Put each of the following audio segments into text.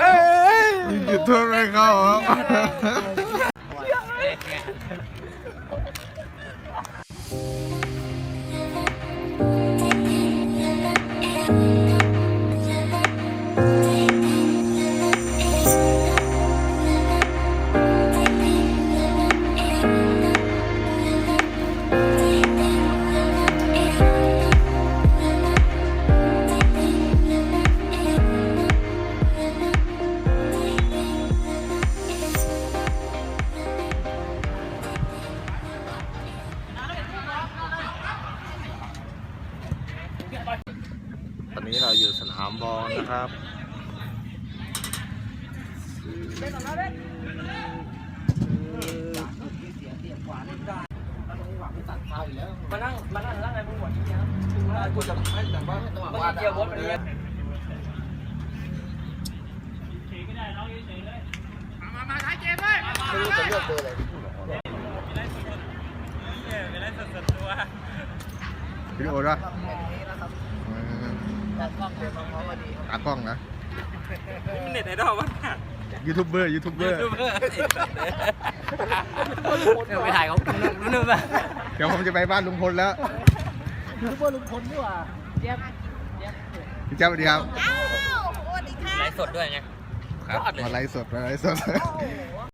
เอ้ย อลนะครับมานั่งมานั่งนั่งไงมึงหมดที่นี่กูจะไม่แต่ว่าเมื่อกี้เกียร์รถมันเนี่ยไม่รู้จะเลือกเบอร์อะไรวิดีโอด้วย ตากล้องนะเน็ตไอดอลวะยูทูบเบอร์ยูทูบเบอร์เดี๋ยวไปถ่ายเขานู่นนู่นป่ะเดี๋ยวผมจะไปบ้านลุงพลแล้วยูทูบเบอร์ลุงพลนี่หว่าเจี๊ยบพี่เจ้าสวัสดีครับไลฟ์สดด้วยไงครับมาไลฟ์สดมาไลฟ์สดปล่อยให้หมายเลขสิบเอ็ดได้หลอยิง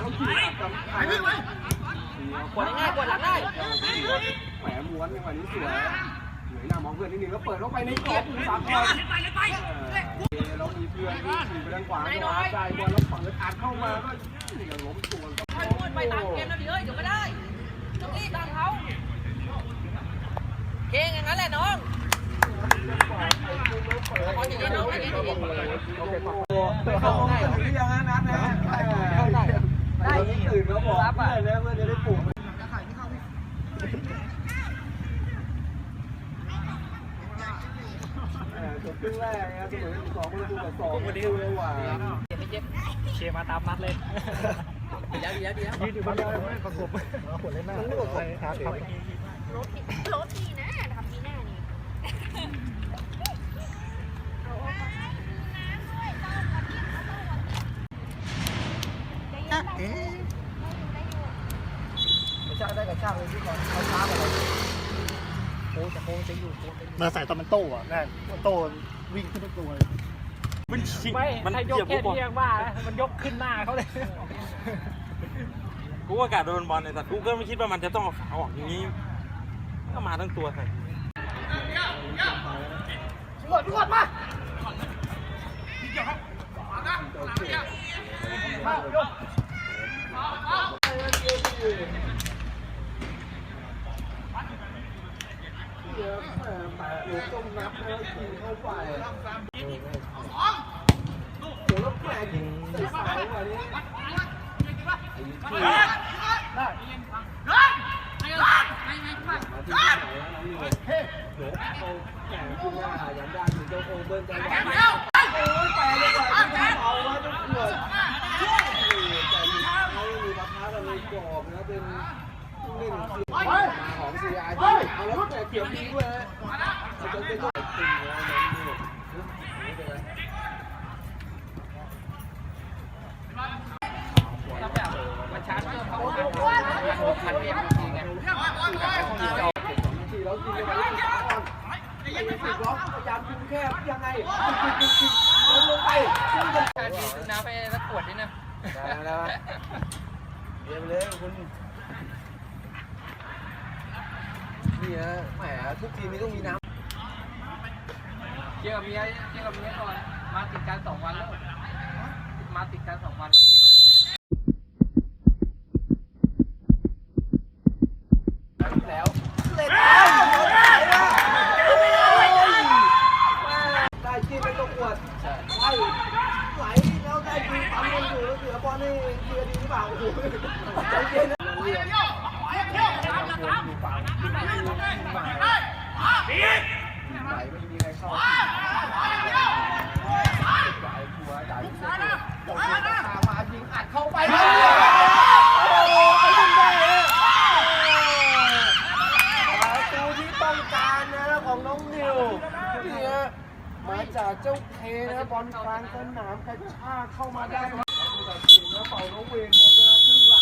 กเองกวดง่ายกดหลังได้แหมม้วนจังหวนี้สวยหนื่อยหน้ามองเพื่อนนิดนึงแล้วเปิดเข้าไปในกรอบสามคนเรามีเพื่อนที่ขี่ไปทางขวาจังหวะได้บอลแล้วเปิดอัดเข้ามาก็ยังล้มตัวไปตามเกมนะพี่เอ้ยเดี๋ยวก็ได้ต้องรีบตามเขาเก่งอย่างนั้นแหละน้องขออย่างนี้น้องอย่างนี้อย่างนี้เข้าได้หรือยังนะนัดนะเข้า ได้ได้ตื่นแล้วบอกเพื่อนแล้วเพื่อนจะได้ปลุกจบครึ่งแรกนะเสมอสองประตูต่อสองวันนี้เลยว่าเชียร์มาตามนัดเลยเดี๋ยวเดี๋ยวเดี๋ยวยืนอยู่บนยอดไม่ประกบหัวเล่นหน้าครับรถดีนะทำมีหน้านี่ ไม่ใช่ได้กับชาติเลยที่ก่อนเขาช้ากว่าเราโอ้จะโค้งจะอยู่โค้งจะอยู่มาใส่ตอนมันโต้อะแน่โต้วิ่งขึ้นตัวเลยไม่มันยกแค่เพียงว่ามันยกขึ้นหน้าเขาเลย กูว่ากาดโดนบอลในสัตว์กูก็ไม่คิดว่ามันจะต้องเอาขาออกอย่างนี้ ก็มาทั้งตัวใส่แต่หนูต้องนับ แล้วกินเข้าไปโอ้แล้วแปลกใส่สายวันนี้มาที่ไหนแต่เกี่ยวเขาแข่งขึ้นหน้ายันด้านถึงเจ้าโอเบิ้ลจังหวะโอ้ยแปลเลยว่ะที่เอาแล้วจะปวดแต่วันเลยกรอบนะเป็นผู้เของ CRD เอาแล้วแต่เกี่ยวดีด้วยจะเป็นตัวตึงแล้วมันชาร์จเพิ่มเขาพันเมตรจริงไงสี่แล้วกินกันไปที่สามคนไอ้สิบล็อกพยายามกินแคบยังไงกินกินกินลงลงไปขึ้นกันชาร์จซื้อน้ำไปสักขวดนิดนะได้แล้วเรียบเลยคุณ นะแหมทุกทีมีต้องมีน้ำเจอกับเมียเจอกับเมียก่อนมาติดกันสองวันแล้วมาติดกันสองวันแล้วได้ดูปั๊มกันอยู่แล้วเสือบอลนี่เสือดีหรือเปล่าโอ้โหใจเย็นนะ ของน้องนิวเนี่ยมาจากเจ้าเคนะบอลกลางสนามกระชากเข้ามาได้ครับตัดสินแล้วเป่าน้องเวนหมดเวลาครึ่งหลัง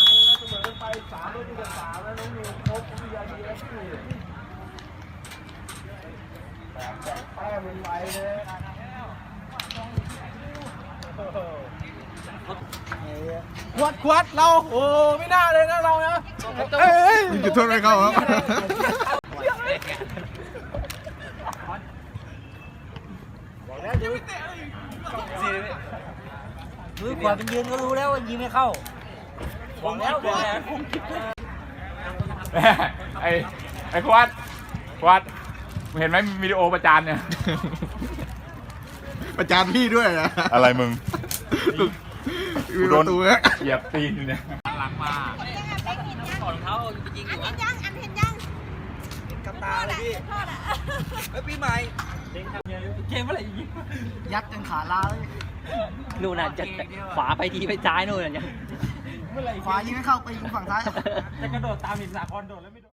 เสมอกันไปสามประตูต่อสามแล้วน้องนิวครบวิทยาดีเอฟซีแบบแจกแต้มเป็นไรเลยขวดขวดเราโอ้ไม่น่าเลยนะเรานะเอ้ยจุดโทษไม่เข้าครับมือขวาเป็นยืนก็รู้แล้วว่ายิงไม่เข้า บอกแล้วบอกแล้วไอ้ไอ้ควัดควัดมึงเห็นไหมวิดีโอประจานเนี่ย ประจานพี่ด้วยนะอะไรมึงมีประตูฮะเหยียบตีนอยู่เนี่ยหลังมาก่อนเขาไปยิงอยู่อันวะเห็นยังอันเห็นยังกับตาเลยพี่ทอดอะเฮ้ยปีใหม่เกมเมื่อไหร่ยิงยัดจนขาลาเลยนู่นน่ะจะขวาไปทีไปซ้ายนู่นน่ะยัง ขวายิงไม่เข้าไปยิงฝั่งซ้าย จะกระโดดตามหินสาครโดดแล้วไม่โดน